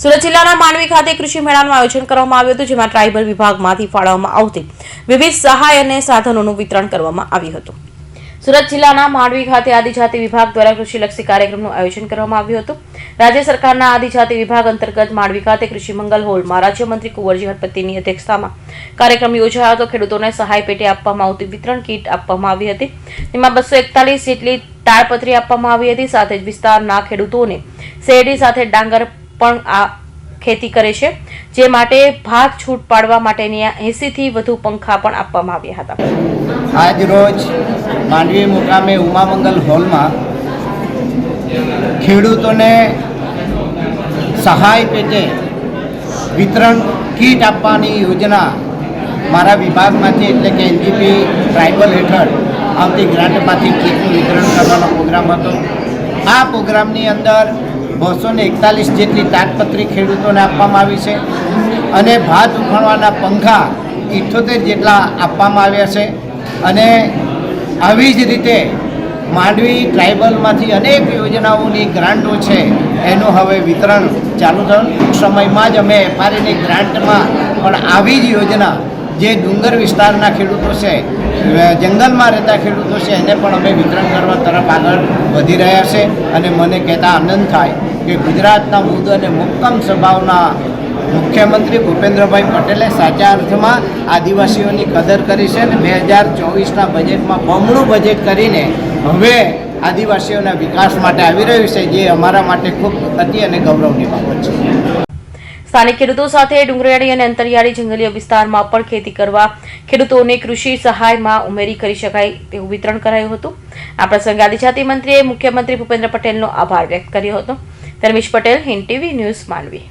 સુરત જિલ્લાના માંડવી ખાતે કૃષિ મેળાનું આયોજન કરવામાં આવ્યું હતું, જેમાં ટ્રાઇબલ વિભાગમાંથી ફાળવવામાં આવતી વિવિધ સહાય અને સાધનોનું વિતરણ કરવામાં આવ્યું હતું. સુરત જિલ્લાના માંડવી ખાતે આદિજાતિ વિભાગ દ્વારા કૃષિલક્ષી કાર્યક્રમનું આયોજન કરવામાં આવ્યું હતું. રાજ્ય સરકારના આદિજાતિ વિભાગ અંતર્ગત માંડવી ખાતે કૃષિ મંગલ હોલમાં રાજ્યમંત્રી કુંવરજી હરપતિની અધ્યક્ષતામાં કાર્યક્રમ યોજાયો હતો. ખેડૂતોને સહાય પેટે આપવામાં આવતી વિતરણ કીટ આપવામાં આવી હતી. તેમાં બસો એકતાલીસ જેટલી તાળપત્રી આપવામાં આવી હતી. સાથે જ વિસ્તારના ખેડૂતોને શેરડી સાથે ડાંગર પણ આ ખેતી કરે છે, જે માટે ભાગ છૂટ પાડવા માટેની એસી થી વધુ પંખા પણ આપવામાં આવ્યા હતા. આજ રોજ માંડવી મુકામે ઉમામંગલ હોલમાં ખેડૂતોને સહાય પેટે વિતરણ કીટ આપવાની યોજના મારા વિભાગમાંથી એટલે કે એનજીપી ટ્રાઇબલ હેઠળ આવતી ગ્રાન્ટમાંથી કીટનું વિતરણ કરવાનો પ્રોગ્રામ હતો. આ પ્રોગ્રામની અંદર બસો ને એકતાલીસ જેટલી તાટપત્રી ખેડૂતોને આપવામાં આવી છે અને ભાત ઉખાડવાના પંખા ઇઠ્ઠોતેર જેટલા આપવામાં આવ્યા છે. અને આવી જ રીતે માંડવી ટ્રાઇબલમાંથી અનેક યોજનાઓની ગ્રાન્ટો છે, એનું હવે વિતરણ ચાલુ થયું. ટૂંક સમયમાં જ અમે એફઆરએની ગ્રાન્ટમાં પણ આવી જ યોજના જે ડુંગર વિસ્તારના ખેડૂતો છે જંગલમાં રહેતા ખેડૂતો છે, એને પણ અમે વિતરણ કરવા તરફ આગળ વધી રહ્યા છે અને મને કહેતા આનંદ થાય કે ગુજરાતના મુદ્દોને મુક્કમ સ્વભાવના મુખ્યમંત્રી ભૂપેન્દ્રભાઈ પટેલે સાચા અર્થમાં આદિવાસીઓની કદર કરી છે અને બે હજાર ચોવીસના બજેટમાં બમણું બજેટ કરીને હવે આદિવાસીઓના વિકાસ માટે આવી રહ્યું છે, જે અમારા માટે ખૂબ અતિ અને ગૌરવની બાબત છે. સ્થાનિક ખેડૂતો સાથે ડુંગરિયાળી અને અંતરિયાળી જંગલીય વિસ્તારમાં પણ ખેતી કરવા ખેડૂતોને કૃષિ સહાયમાં ઉમેરી કરી શકાય તેવું વિતરણ કરાયું હતું. આ પ્રસંગે આદિજાતિ મંત્રીએ મુખ્યમંત્રી ભૂપેન્દ્ર પટેલનો આભાર વ્યક્ત કર્યો હતો. Dharmesh Patel Hind TV news Mandvi